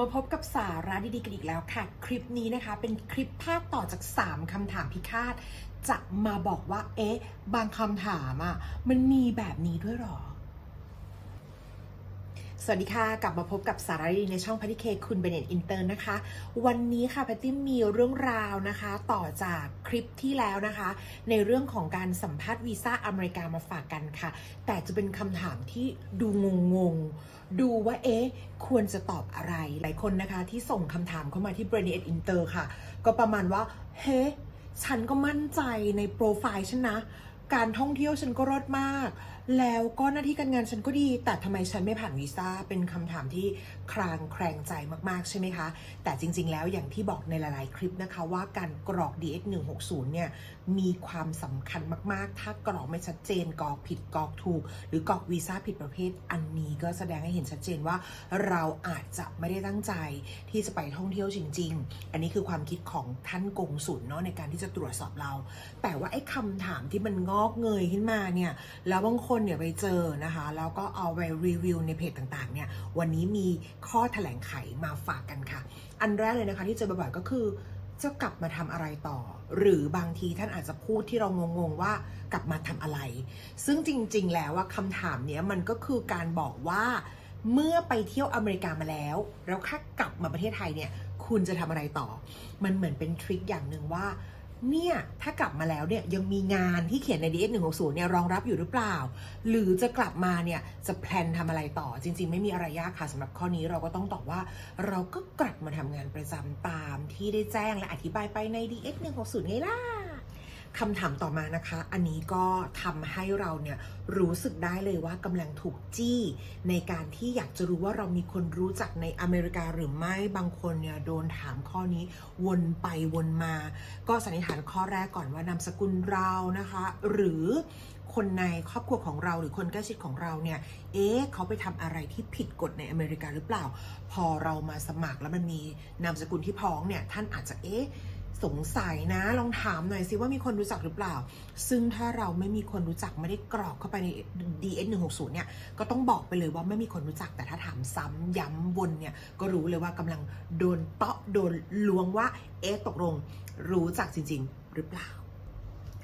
มาพบกับสาระดีๆกันอีกแล้วค่ะ คลิปนี้นะคะ เป็นคลิปภาคต่อจาก 3คำถามพิฆาต จะมาบอกว่า เอ๊ะ บางคำถามอะ มันมีแบบนี้ด้วยหรอ สวัสดีค่ะ กลับมาพบกับสารดีในช่องพัทิเคคุณเบเนตอินเตอร์นะคะ วันนี้ค่ะแพตตี้มีเรื่องราวนะคะ ต่อจากคลิปที่แล้วนะคะ ในเรื่องของการสัมภาษณ์วีซ่าอเมริกามาฝากกันค่ะ แต่จะเป็นคำถามที่ดูงงๆดูว่าเอ๊ะควรจะตอบอะไร หลายคนนะคะที่ส่งคำถามเข้ามาที่ b r a n i e t Inter ค่ะ ก็ประมาณว่าเฮ้ฉันก็มั่นใจในโปรไฟล์ฉันนะ การท่องเที่ยวฉันก็รอดมาก แล้วก็หน้าที่การงานฉันก็ดี แต่ทำไมฉันไม่ผ่านวีซ่า เป็นคำถามที่คลางแคลงใจมากๆ ใช่ไหมคะ แต่จริง ๆ แล้วอย่างที่บอกในหลาย ๆ คลิปนะคะ ว่าการกรอก DX 160 เนี่ยมีความสำคัญมากๆ ถ้ากรอกไม่ชัดเจนกรอกผิดกรอกถูก หรือกรอกวีซ่าผิดประเภท อันนี้ก็แสดงให้เห็นชัดเจนว่าเราอาจจะไม่ได้ตั้งใจที่จะไปท่องเที่ยวจริง ๆ อันนี้คือความคิดของท่านกงสุลเนาะในการที่จะตรวจสอบเรา แต่ว่าไอ้คำถามที่มันงอกเงยขึ้นมาเนี่ยแล้วบางคนคนเนี่ยไปเจอนะคะแล้วก็เอาไปรีวิวในเพจต่างๆเนี่ยวันนี้มีข้อแถลงไขมาฝากกันค่ะ อันแรกเลยนะคะที่เจอบ่อยๆก็คือจะกลับมาทำอะไรต่อ หรือบางทีท่านอาจจะพูดที่เรางงๆว่ากลับมาทำอะไร ซึ่งจริงๆแล้วว่าคำถามเนี้ยมันก็คือการบอกว่าเมื่อไปเที่ยวอเมริกามาแล้ว แล้วค่ากลับมาประเทศไทยเนี่ยคุณจะทำอะไรต่อ มันเหมือนเป็นทริคอย่างหนึ่งว่า เนี่ย ถ้ากลับมาแล้วเนี่ยยังมีงานที่เขียนใน DS 160เนี่ยรองรับอยู่หรือเปล่า หรือจะกลับมาเนี่ยจะแพลนทำอะไรต่อ จริง ๆ ไม่มีอะไรยากค่ะสำหรับข้อนี้เราก็ต้องตอบว่า เราก็กลับมาทำงานประจำตามที่ได้แจ้งและอธิบายไปใน DS 160ไงล่ะ คำถามต่อมานะคะ อันนี้ก็ทำให้เราเนี่ยรู้สึกได้เลยว่ากำลังถูกจี้ ในการที่อยากจะรู้ว่าเรามีคนรู้จักในอเมริกาหรือไม่ บางคนเนี่ยโดนถามข้อนี้วนไปวนมา ก็สันนิษฐานข้อแรกก่อนว่านามสกุลเรานะคะ หรือคนในครอบครัวของเราหรือคนใกล้ชิดของเราเนี่ย เอ๊ะเขาไปทำอะไรที่ผิดกฎในอเมริกาหรือเปล่า พอเรามาสมัครแล้วมันมีนามสกุลที่พ้องเนี่ย ท่านอาจจะเอ๊ะ สงสัยนะลองถามหน่อยสิว่ามีคนรู้จักหรือเปล่า ซึ่งถ้าเราไม่มีคนรู้จักไม่ได้กรอกเข้าไปใน DS 160เนี่ยก็ต้องบอกไปเลยว่าไม่มีคนรู้จักแต่ถ้าถามซ้ำย้ำวนเนี่ยก็รู้เลยว่ากำลังโดนเตาะโดนลวงว่าเอ๊ะตกลงรู้จักจริง ๆ หรือเปล่า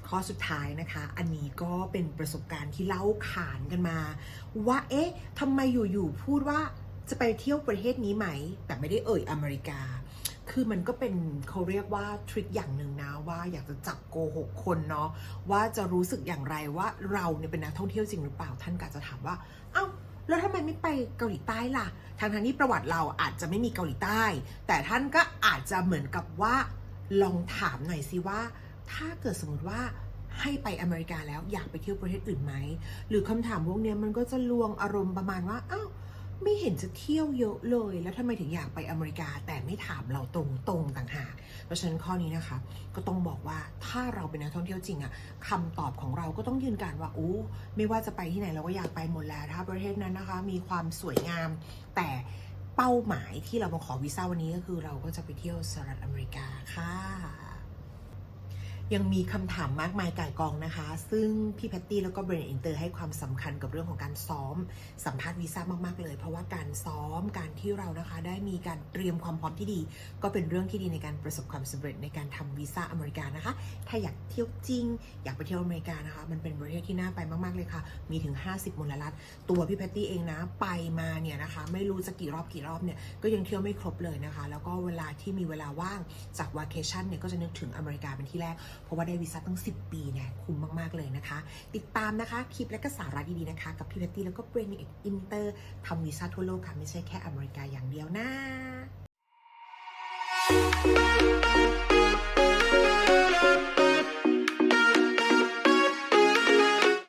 ข้อสุดท้ายนะคะ อันนี้ก็เป็นประสบการณ์ที่เล่าขานกันมา ว่าเอ๊ะทำไมอยู่ๆพูดว่าจะไปเที่ยวประเทศนี้ไหม แต่ไม่ได้เอ่ยอเมริกา คือมันก็เป็นเขาเรียกว่าทริคอย่างหนึ่งนะว่าอยากจะจับโกหกคนเนาะว่าจะรู้สึกอย่างไรว่าเราเนี่ยเป็นนักท่องเที่ยวจริงหรือเปล่าท่านก็จะถามว่าเอ้าแล้วทำไมไม่ไปเกาหลีใต้ล่ะทางทางๆที่ประวัติเราอาจจะไม่มีเกาหลีใต้ แต่ท่านก็อาจจะเหมือนกับว่าลองถามหน่อยสิว่า ถ้าเกิดสมมติว่าให้ไปอเมริกาแล้วอยากไปเที่ยวประเทศอื่นไหมหรือคำถามพวกนี้มันก็จะลวงอารมณ์ประมาณว่าอ้าว ไม่เห็นจะเที่ยวเยอะเลย แล้วทำไมถึงอยากไปอเมริกาแต่ไม่ถามเราตรงๆต่างหาก เพราะฉะนั้นข้อนี้นะคะ ก็ต้องบอกว่าถ้าเราเป็นนักท่องเที่ยวจริงอะคำตอบของเราก็ต้องยืนการว่าโอ้ไม่ว่าจะไปที่ไหนเราก็อยากไปหมดแล้วถ้าประเทศนั้นนะคะ มีความสวยงาม แต่เป้าหมายที่เรามาขอวีซ่าวันนี้ก็คือเราก็จะไปเที่ยวสหรัฐอเมริกาค่ะ ยังมีคำถามมากมายก่ายกองนะคะ ซึ่งพี่แพตตี้แล้วก็เบรนอินเตอร์ให้ความสำคัญกับเรื่องของการซ้อมสัมภาษณ์วีซ่ามากๆเลย เพราะว่าการซ้อมการที่เรานะคะได้มีการเตรียมความพร้อมที่ดี ก็เป็นเรื่องที่ดีในการประสบความสำเร็จในการทำวีซ่าอเมริกานะคะถ้าอยากเที่ยวจริง อยากไปเที่ยวอเมริกานะคะ มันเป็นประเทศที่น่าไปมาก ๆ เลยค่ะ มีถึง 50มลรัฐ ตัวพี่แพตตี้เองนะ ไปมาเนี่ยนะคะ ไม่รู้จะกี่รอบกี่รอบเนี่ย ก็ยังเที่ยวไม่ครบเลยนะคะ แล้วก็เวลาที่มีเวลาว่างจากวาเคชั่นเนี่ย ก็จะนึกถึงอเมริกาเป็นที่แรก เพราะว่าได้วีซ่าตั้ง 10 ปีเนี่ย คุ้มมาก ๆ เลยนะคะ ติดตามนะคะ คลิปและก็สาระดี ๆ นะคะ กับพี่แพตตี้แล้วก็เบรนอินเตอร์ทำวีซ่าทั่วโลกค่ะ ไม่ใช่แค่อเมริกาอย่างเดียวนะ